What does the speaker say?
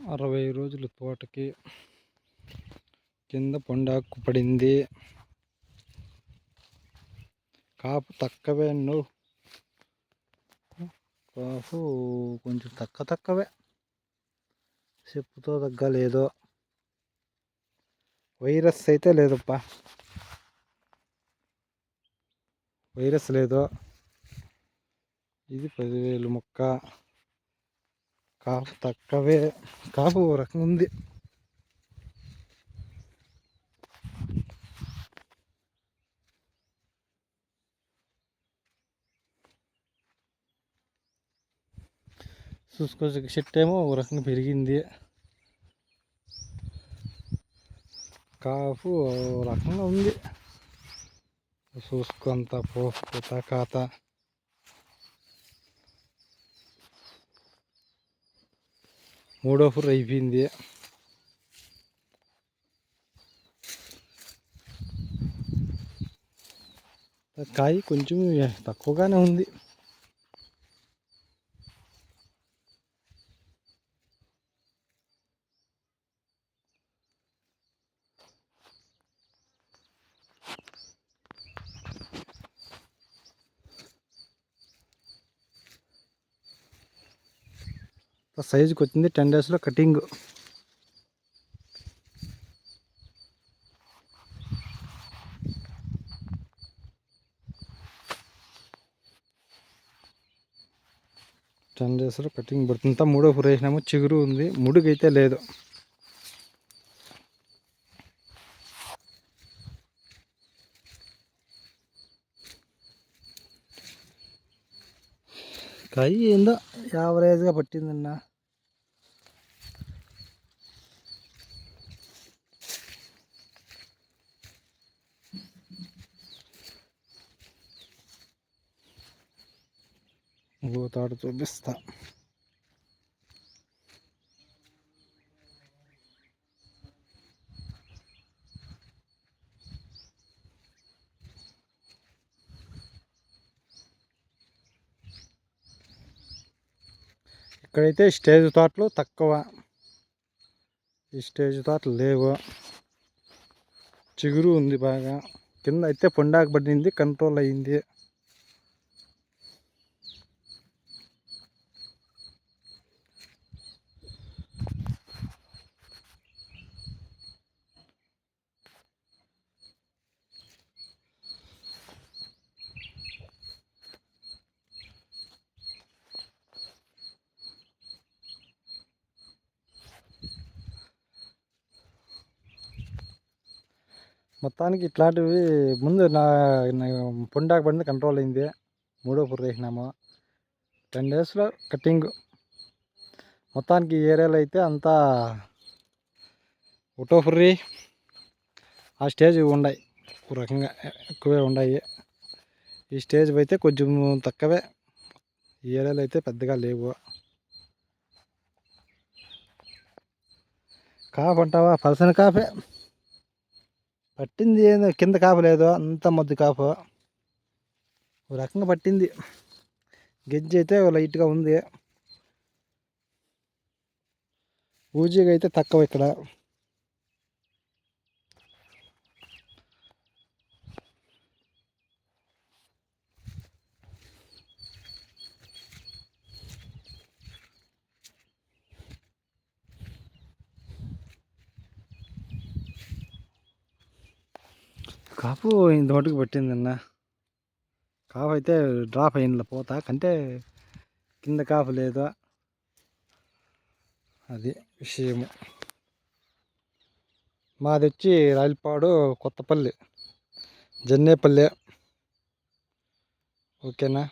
అరవై రోజులు తోటకి కింద పొండాకు పడింది. కాపు తక్కువే నువ్వు కాపు కొంచెం తక్కువ తక్కువే. చెప్పుతో తగ్గలేదో వైరస్ అయితే లేదప్పా. వైరస్ లేదు. ఇది పదివేలు మొక్క. కాపు తక్కువే కాపు ఓ రకంగా ఉంది. చూసుకోవచ్చు చెట్టు ఏమో ఓ రకంగా పెరిగింది. కాపు ఓ రకంగా ఉంది. చూసుకుంత పూత కాత మూడో ఫుర్ అయిపోయింది. కాయ కొంచెం తక్కువగానే ఉంది. సైజుకి వచ్చింది. టెన్ డేస్లో కటింగ్ టెన్ డేస్లో కటింగ్ పడుతుంది. మూడో ఫుర్ వేసినాము చిగురు ఉంది. ముడుగైతే లేదు. కాయ ఏందో యావరేజ్గా పట్టిందన్నా. ఇంకో తాడు చూపిస్తా ఇక్కడైతే స్టేజ్ తోటలు తక్కువ. ఈ స్టేజ్ తోటలు లేవు. చిగురు ఉంది బాగా. కింద అయితే పొండాకు పడింది కంట్రోల్ అయింది మొత్తానికి ఇట్లాంటివి ముందు నా పొండాకు పడింది కంట్రోల్ అయింది. మూడో పుర్రు వేసినాము. టెన్ డేస్లో కటింగ్ మొత్తానికి ఈ ఏరియాలో అయితే అంతా ఒకటో పుర్రి ఆ స్టేజ్ ఉన్నాయి ఒక రకంగా ఎక్కువే ఉన్నాయి ఈ స్టేజ్ అయితే కొంచెం తక్కువే. ఈ ఏరియాలో అయితే పెద్దగా లేవు. కాఫ్ అంటావా? పర్సన్ కాఫే. పట్టింది ఏందో కింద కాపు లేదు అంత మొద్దు కాపు. ఒక రకంగా పట్టింది. గెజ్జి అయితే లైట్గా ఉంది. ఊజీగా అయితే తక్కువ ఇక్కడ. కాపు ఇంత మటుకు పట్టిందన్న కాపు అయితే డ్రాప్ అయింది పోతా. కంటే కింద కాపు లేదా? అది విషయము. మాది వచ్చి రాయలపాడు కొత్తపల్లి జన్నేపల్లి. ఓకేనా?